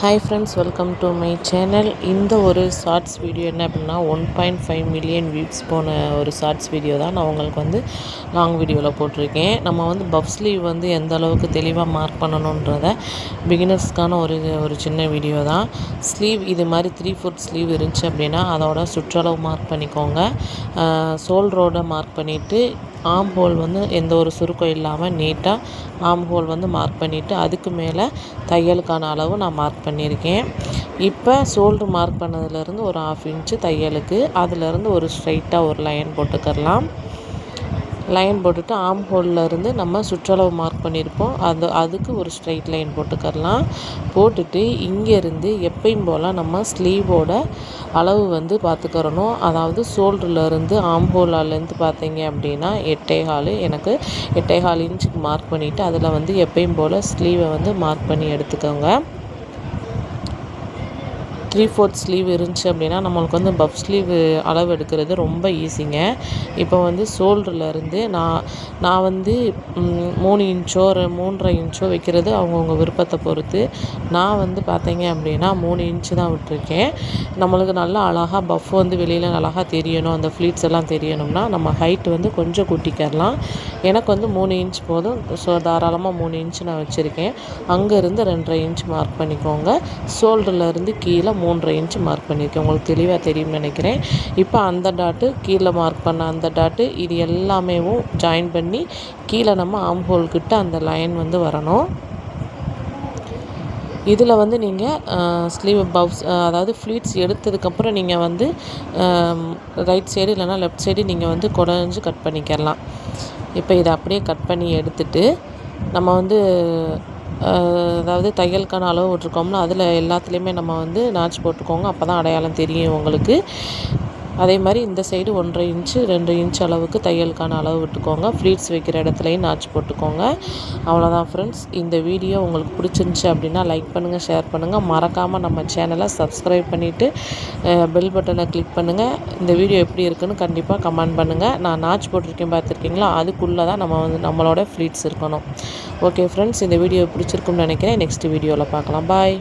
Hi friends welcome to my channel இந்த ஒரு shorts video என்ன அப்படின்னா one point five million views போன ஒரு ஷார்ட்ஸ் வீடியோ தான் நான் உங்களுக்கு வந்து லாங் வீடியோவில் போட்டிருக்கேன். நம்ம வந்து பஃப் ஸ்லீவ் வந்து எந்த அளவுக்கு தெளிவாக மார்க் பண்ணணுன்றத பிகினர்ஸ்க்கான ஒரு ஒரு சின்ன வீடியோ தான். ஸ்லீவ் இது மாதிரி த்ரீ ஃபுட் ஸ்லீவ் இருந்துச்சு அப்படின்னா அதோட சுற்றளவு மார்க் பண்ணிக்கோங்க. சோல்ரோட மார்க் பண்ணிவிட்டு ஆம் ஹோல் வந்து எந்த ஒரு சுருக்கம் இல்லாமல் நீட்டாக ஆம் ஹோல் வந்து மார்க் பண்ணிவிட்டு அதுக்கு மேலே தையலுக்கான அளவு நான் மார்க் பண்ணியிருக்கேன். இப்போ ஷோல்ட்ரு மார்க் பண்ணதுலேருந்து ஒரு ஆஃப் இன்ச்சு தையலுக்கு அதுலேருந்து ஒரு ஸ்ட்ரைட்டாக ஒரு லைன் போட்டுக்கரலாம் லைன் போட்டுட்டு ஆம் இருந்து நம்ம சுற்றளவு மார்க் பண்ணியிருப்போம். அது அதுக்கு ஒரு ஸ்ட்ரைட் லைன் போட்டுக்கரலாம் போட்டுட்டு இங்கேருந்து எப்பயும் போல் நம்ம ஸ்லீவோட அளவு வந்து பார்த்துக்கறணும் அதாவது ஷோல்டர்லேருந்து ஆம் ஹோலாலேருந்து பார்த்தீங்க அப்படின்னா எட்டே கால் எனக்கு எட்டே கால் இன்ச்சுக்கு மார்க் பண்ணிவிட்டு அதில் வந்து எப்பயும் போல் ஸ்லீவை வந்து மார்க் பண்ணி எடுத்துக்கோங்க. த்ரீ ஃபோர்த் ஸ்லீவ் இருந்துச்சு அப்படின்னா நம்மளுக்கு வந்து பஃப் ஸ்லீவ் அளவு எடுக்கிறது ரொம்ப ஈஸிங்க இப்போ வந்து ஷோல்டர்லேருந்து நான் நான் வந்து மூணு இன்ச்சோ மூன்றரை இன்ச்சோ வைக்கிறது அவங்கவுங்க விருப்பத்தை பொறுத்து. நான் வந்து பார்த்தீங்க அப்படின்னா மூணு இன்ச்சு தான் விட்டுருக்கேன். நம்மளுக்கு நல்லா அழகாக பஃப் வந்து வெளியில் அழகாக தெரியணும். அந்த ஃப்ளீட்ஸ் எல்லாம் தெரியணும்னா நம்ம ஹைட் வந்து கொஞ்சம் கூட்டிக்கிறலாம் எனக்கு வந்து மூணு இன்ச் போதும். ஸோ தாராளமாக மூணு இன்ச் நான் வச்சுருக்கேன். அங்கேருந்து ரெண்டரை இன்ச் மார்க் பண்ணிக்கோங்க. ஷோல்டர்லேருந்து கீழே மூன்றரை இன்ச்சு மார்க் பண்ணியிருக்கேன். உங்களுக்கு தெளிவாக தெரியும்னு நினைக்கிறேன். இப்போ அந்த டாட்டு கீழே மார்க் பண்ண அந்த டாட்டு இது எல்லாமேவும் ஜாயின் பண்ணி கீழே நம்ம ஆம் ஹோல் கிட்ட அந்த லைன் வந்து வரணும். இதில் வந்து நீங்கள் ஸ்லீவ் பவ்ஸ் அதாவது ஃப்ளீட்ஸ் எடுத்ததுக்கப்புறம் நீங்கள் வந்து ரைட் சைடு இல்லைனா லெஃப்ட் சைடு நீங்கள் வந்து குடஞ்சு கட் பண்ணிக்கலாம். இப்போ இதை அப்படியே கட் பண்ணி எடுத்துட்டு நம்ம வந்து அதாவது தையலுக்கான அளவு விட்ருக்கோம்ல அதில் எல்லாத்துலேயுமே நம்ம வந்து நாச்சு போட்டுக்கோங்க. அப்போ தான் அடையாளம் தெரியும் உங்களுக்கு. அதே மாதிரி இந்த சைடு ஒன்றரை இன்ச்சு ரெண்டு இன்ச் அளவுக்கு தையலுக்கான அளவு விட்டுக்கோங்க. ஃப்ளீட்ஸ் வைக்கிற இடத்துலையும் நாச்சு போட்டுக்கோங்க. அவ்வளோதான் ஃப்ரெண்ட்ஸ் இந்த வீடியோ உங்களுக்கு பிடிச்சிருந்துச்சி அப்படின்னா லைக் பண்ணுங்கள் ஷேர் பண்ணுங்கள் மறக்காமல் நம்ம சேனலை சப்ஸ்கிரைப் பண்ணிவிட்டு பெல் பட்டனை கிளிக் பண்ணுங்கள் இந்த வீடியோ எப்படி இருக்குன்னு கண்டிப்பாக கமெண்ட் பண்ணுங்கள் நான் நாச் போட்டிருக்கேன் பார்த்துருக்கீங்களா? அதுக்குள்ளே தான் நம்ம வந்து நம்மளோட ஃப்ளீட்ஸ் இருக்கணும். ஓகே ஃப்ரெண்ட்ஸ் இந்த வீடியோ பிடிச்சிருக்குன்னு நினைக்கிறேன். நெக்ஸ்ட் வீடியோவில் பார்க்கலாம். பாய்